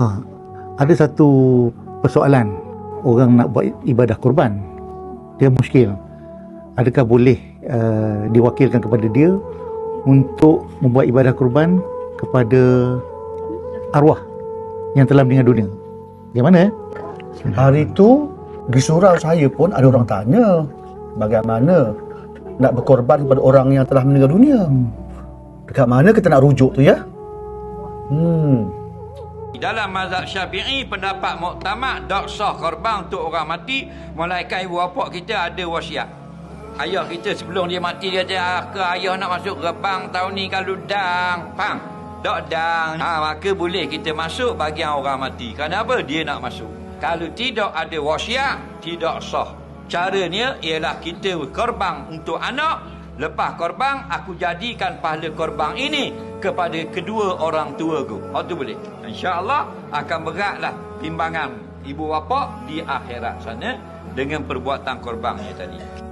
Ha, ada satu persoalan orang nak buat ibadah kurban. Dia muskil. Adakah boleh uh, diwakilkan kepada dia untuk membuat ibadah kurban kepada arwah yang telah meninggal dunia? Bagaimana? Hari tu di surau saya pun ada orang tanya bagaimana nak berkorban kepada orang yang telah meninggal dunia. Dekat mana kita nak rujuk tu ya? Hmm. Dalam mazhab syafi'i pendapat muktamad tak sah korban untuk orang mati melainkan ibu bapa kita ada wasiat. Ayah kita sebelum dia mati dia kata "Ah, ke ayah nak masuk gerbang tahun ni kalau dang. Faham? Tak dang. Ha, maka boleh kita masuk bagian orang mati. Kenapa dia nak masuk? Kalau tidak ada wasiat tidak sah. Caranya ialah kita korban untuk anak Lepas korban, aku jadikan pahala korban ini kepada kedua orang tua ku. Oh tu boleh. InsyaAllah akan beratlah timbangan ibu bapa di akhirat sana dengan perbuatan korbannya tadi.